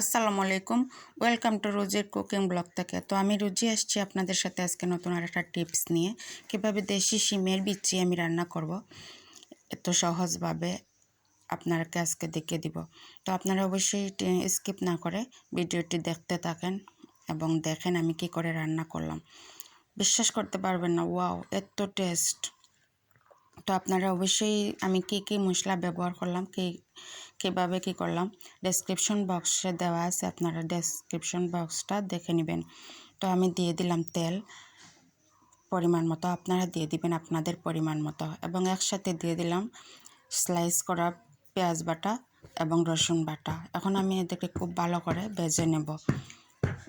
আসসালামু আলাইকুম। Welcome to রোজির কুকিং ব্লগ থেকে। তো আমি রুজি আসছি আপনাদের সাথে আজকে নতুন আর একটা টিপস নিয়ে। কীভাবে দেশি শিমের বিচি আমি রান্না করব, এত সহজভাবে আপনাকে আজকে দেখিয়ে দিব। তো আপনারা অবশ্যই স্কিপ না করে ভিডিওটি দেখতে থাকেন এবং দেখেন আমি কি করে রান্না করলাম। বিশ্বাস করতে পারবেন না ওয়াও এত টেস্ট তো আপনারা অবশ্যই আমি কি কি মশলা ব্যবহার করলাম, কি, কীভাবে কি করলাম ডেসক্রিপশন বক্সে দেওয়া আছে, আপনারা ডেসক্রিপশন বক্সটা দেখে নেবেন। তো আমি দিয়ে দিলাম তেল, পরিমাণ মতো আপনারা দিয়ে দিবেন আপনাদের পরিমাণ মতো এবং একসাথে দিয়ে দিলাম স্লাইস করা পেঁয়াজ বাটা এবং রসুন বাটা। এখন আমি এদেরকে খুব ভালো করে ভেজে নেব।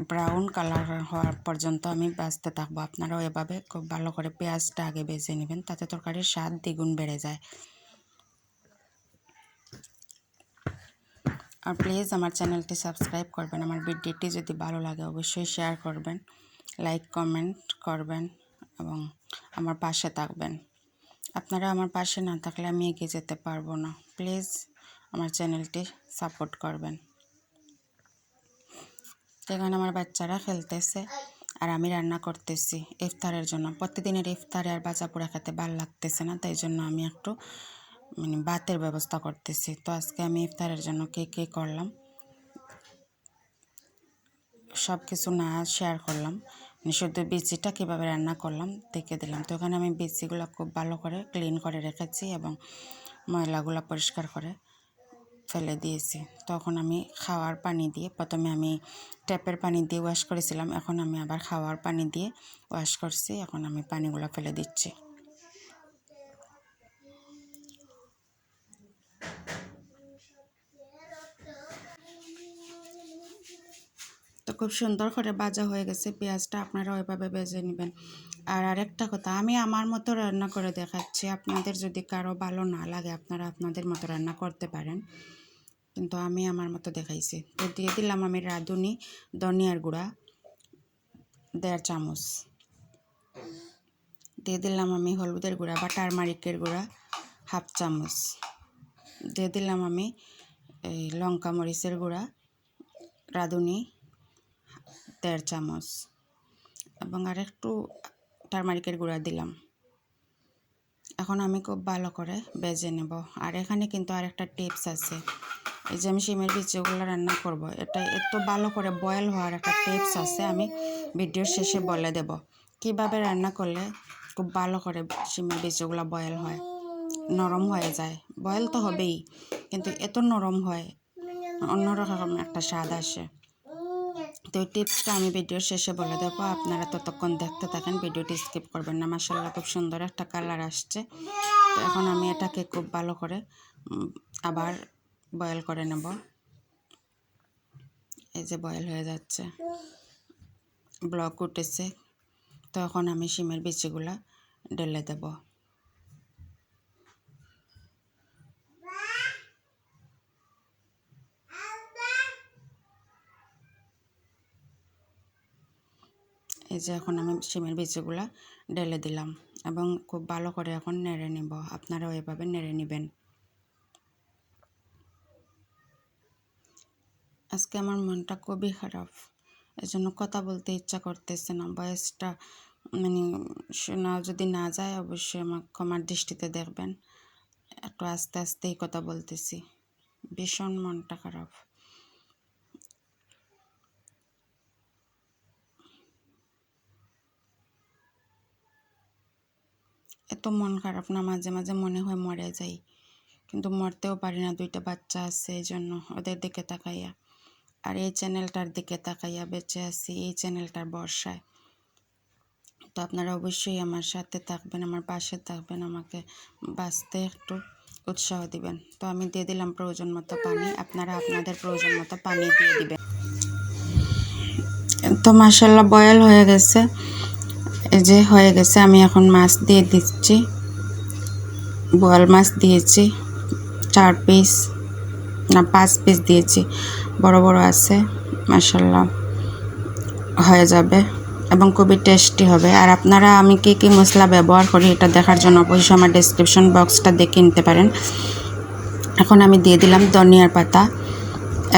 ব্রাউন কালার হওয়ার পর্যন্ত আমি বাজতে থাকব। আপনারাও এভাবে খুব ভালো করে পেঁয়াজটা আগে বেজে নেবেন, তাতে তরকারির স্বাদ দ্বিগুণ বেড়ে যায়। আর প্লিজ আমার চ্যানেলটি সাবস্ক্রাইব করবেন, আমার ভিডিওটি যদি ভালো লাগে অবশ্যই শেয়ার করবেন লাইক কমেন্ট করবেন এবং আমার পাশে থাকবেন। আপনারা আমার পাশে না থাকলে আমি এগিয়ে যেতে পারব না। প্লিজ আমার চ্যানেলটি সাপোর্ট করবেন। এখানে আমার বাচ্চারা খেলতেছে আর আমি রান্না করতেছি ইফতারের জন্য। প্রতিদিনের ইফতারে আর বাচ্চা পোড়া খেতে ভালো লাগতেছে না, তাই জন্য আমি একটু মানে ভাতের ব্যবস্থা করতেছি। তো আজকে আমি ইফতারের জন্য কে কে করলাম? সব কিছু না শেয়ার করলাম। মানে শুধু বিচিটা কীভাবে রান্না করলাম দেখে দিলাম। তো এখানে আমি বিচিগুলো খুব ভালো করে ক্লিন করে রেখেছি এবং ময়লাগুলো পরিষ্কার করে ফেলে দিয়েছি। তখন আমি খাওয়ার পানি দিয়ে প্রথমে আমি ট্যাপের পানি দিয়ে ওয়াশ করেছিলাম, এখন আমি আবার খাওয়ার পানি দিয়ে ওয়াশ করছি, এখন আমি পানিগুলো ফেলে দিচ্ছি। তো খুব সুন্দর করে ভাজা হয়ে গেছে, পেঁয়াজটা আপনারা ওইভাবে ভেজে নেবেন। আর আরেকটা কথা, আমি আমার মতো রান্না করে দেখাচ্ছি। আপনাদের যদি কারও ভালো না লাগে, আপনারা আপনাদের মতো রান্না করতে পারেন। কিন্তু আমি আমার মতো দেখাইছি। তো দিয়ে দিলাম আমি রাঁধুনি ধনিয়ার গুঁড়া, দেড় চামচ। দিয়ে দিলাম আমি হলুদের গুঁড়া বা টারমারিকের গুঁড়া, হাফ চামচ। দিয়ে দিলাম আমি এই লঙ্কা মরিচের গুঁড়া, রাঁধুনি দেড় চামচ। এবং আর একটু টারমারিকের গুঁড়া দিলাম। এখন আমি খুব ভালো করে বেজে নেব। আর এখানে কিন্তু আরেকটা টিপস আছে। এই যে আমি শিমের বিচিগুলো রান্না করব, এটা এত ভালো করে বয়েল হওয়ার একটা টিপস আছে, আমি ভিডিওর শেষে বলে দেব। কীভাবে রান্না করলে খুব ভালো করে শিমের বিচিগুলো বয়েল হয়? নরম হয়ে যায়। বয়েল তো হবেই, কিন্তু এত নরম হয়, অন্যরকম একটা স্বাদ আসে। তো টিপসটা আমি ভিডিওর শেষে বলে দেবো। আপনারা ততক্ষণ দেখতে থাকেন, ভিডিওটি স্কিপ করবেন না। মাসাল্লাহ খুব সুন্দর একটা কালার আসছে। তো এখন আমি এটাকে খুব ভালো করে আবার বয়েল করে নেব। এই যে বয়েল হয়ে যাচ্ছে। ব্লক উঠেছে। তো এখন আমি সিমের বিচিগুলা ঢেলে দেব। এই যে এখন আমি শিমের বিচিগুলা ঢেলে দিলাম এবং খুব ভালো করে এখন নেড়ে নিব। আপনারাও এভাবে নেড়ে নেবেন। আজকে আমার মনটা খুবই খারাপ এই জন্য কথা বলতে ইচ্ছা করতেছে না। বয়সটা মানে শোনা যদি না যায় অবশ্যই আমার ক্ষমার দৃষ্টিতে দেখবেন। একটু আস্তে আস্তেই কথা বলতেছি। ভীষণ মনটা খারাপ। এত মন খারাপ না, মাঝে মাঝে মনে হয় মরে যাই। কিন্তু মরতেও পারি না, দুইটা বাচ্চা আছে এই জন্য ওদের দিকে তাকাইয়া। আর এই চ্যানেলটার দিকে তাকাইয়া বেঁচে আছি, এই চ্যানেলটার বর্ষায় তো আপনারা অবশ্যই আমার সাথে থাকবেন, আমার পাশে থাকবেন, আমাকে বাঁচতে একটু উৎসাহ দিবেন। তো আমি দিয়ে দিলাম প্রয়োজন মতো পানি, আপনারা আপনাদের প্রয়োজন মতো পানি দিয়ে দিবেন। তো মাসাল্লাহ বয়েল হয়ে গেছে। যে হয়ে গেছে, আমি এখন মাছ দিয়ে দিচ্ছি। বোয়াল মাছ দিয়েছি, চার পিস, না, পাঁচ পিস দিয়েছি। বড় বড় আছে মাসাল্লাহ হয়ে যাবে এবং খুবই টেস্টি হবে। আর আপনারা, আমি কী কী মশলা ব্যবহার করি এটা দেখার জন্য অবশ্যই আমার ডিসক্রিপশন বক্সটা দেখে নিতে পারেন। এখন আমি দিয়ে দিলাম ধনিয়ার পাতা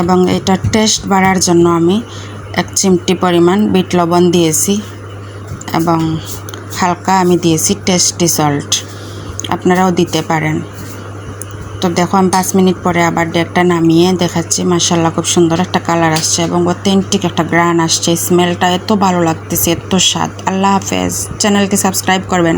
এবং এটা টেস্ট বাড়ার জন্য আমি এক চিমটি পরিমাণ বিট লবণ দিয়েছি। এবং হালকা আমি দিয়েছি টেস্টি সল্ট আপনারাও দিতে পারেন। তো দেখো, আমি পাঁচ মিনিট পরে আবার ডেকটা নামিয়ে দেখাচ্ছি। মাসাল্লাহ খুব সুন্দর একটা কালার আসছে এবং অথেন্টিক একটা গ্রান আসছে। স্মেলটা এত ভালো লাগতেছে, এত স্বাদ। আল্লাহ হাফেজ। চ্যানেলকে সাবস্ক্রাইব করবেন।